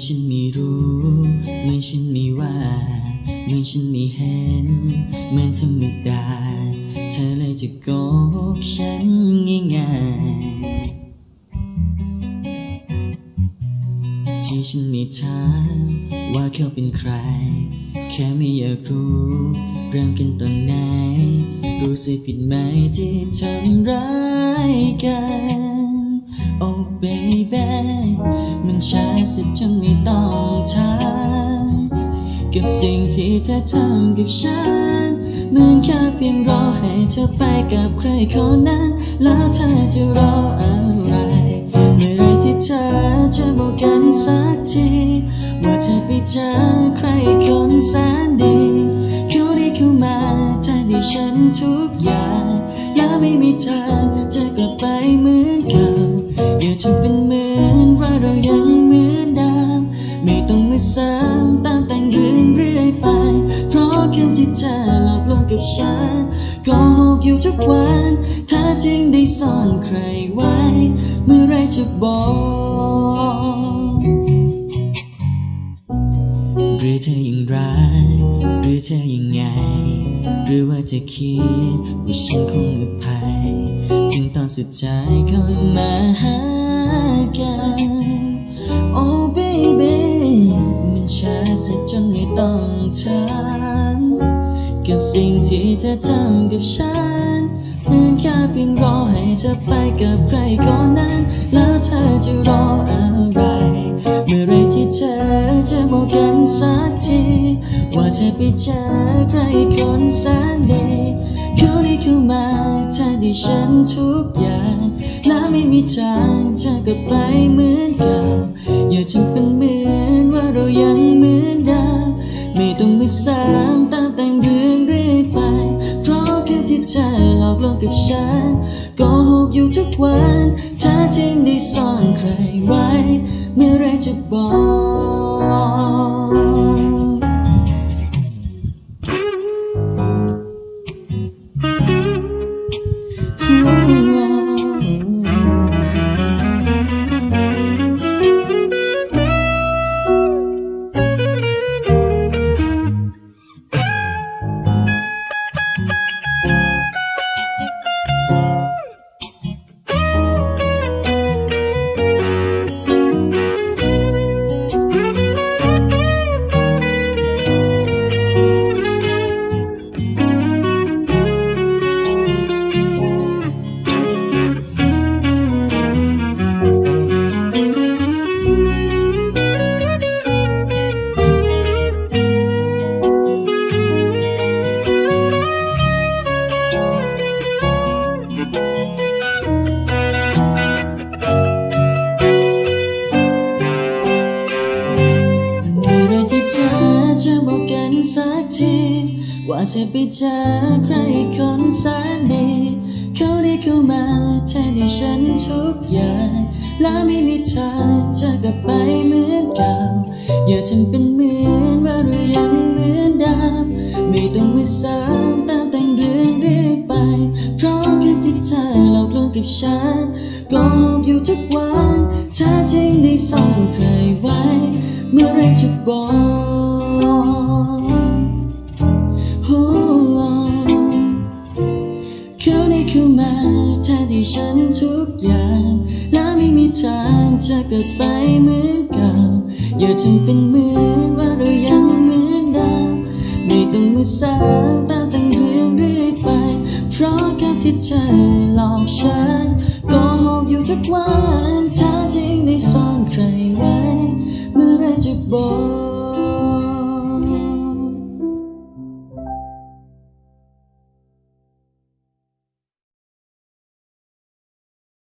เมื่อฉันไม่รู้เหมื่อฉันไม่ว่าเหมื่อฉันไม่เห็นเหมือนธรรมดาเธอเลยจะโกหกฉันง่ายๆที่ฉันไม่ถามว่าเขาเป็นใคร แค่ไม่อยากรู้เริ่มกันตอนไหน รู้สึกผิดไหมที่ทำร้ายกัน Oh baby มันช้าสุดจนไม่ต้องถามกับสิ่งที่เธอทำกับฉันเหมือนแค่เพียงรอให้เธอไปกับใครคนนั้น แล้วเธอจะรออะไร เมื่อไรที่เธอจะบอกกันสักที ว่าเธอไปเจอใครคนแสนดีเขาได้เข้ามาแทนที่ฉันทุกอย่างแล้วไม่มีทางจะกลับไปเหมือนเก่าอย่าทำเป็นเหมือนว่าเรายัง ไม่ต้องมาซ้ำตามแต่งเรื่องเรื่อยไป เพราะคำที่เธอหลอกลวงกับฉันก็หกอยู่ทุกวัน ถ้าจริงได้ซ่อนใครไว้ เมื่อไรจะบอกหรือเธอยังรักหรือเธอยังไง หรือว่าจะคิดว่าฉันคงอภัยถึงตอนสุดท้ายเข้ามาหากัน Oh baby กับสิ่งที่เธอทำกับฉันเหมือแค่เพียงรอให้เธอไปกับใครคนนั้น แล้วเธอจะรออะไร เมื่อไรที่เธอจะบอกกันสักที ว่าเธอไปเจอใครคนแสนดีเขาได้เข้ามาแทนที่ฉันทุกอย่าง และไม่มีทางจะกลับไปเหมือนเก่าอย่าทำเป็นเหมือนว่าเรายังเหมือน เธอหลอกลวงกับฉันก็หกอยู่ทุกวันถ้าจริงได้ซ่อนใครไว้ เมื่อไรจะบอก เธอจะบอกกันสักที ว่าเธอไปเจอใครคนแสนดีเขาได้เข้ามาแทนที่ฉันทุกอย่างและไม่มีทางจะกลับไปเหมือนเก่า อย่าทำเป็นเหมือนว่าเรายังเหมือนเดิมไม่ต้องมาซ้ำตามแต่งเรื่องเรื่อยไป เพราะคำที่เธอหลอกลวงกับฉันโก็หกอยู่ทุกวันถ้าจริงได้ซ่อนใครไว้ เมื่อไรจะบอกโอ้เขาได้เข้ามาแทนที่ฉันทุกอย่าง และไม่มีทางจะกลับไปเหมือนเก่าอย่าทำเป็นเหมือนว่าเรายังเหมือนเดิมไม่ต้องมาซ้ำตามแต่งเรื่องเรื่อยไป เพราะคำที่เธอหลอกฉันก็หกอยู่ทุกวันถ้จริงได้ซ่อนใครไว้ amor é bom.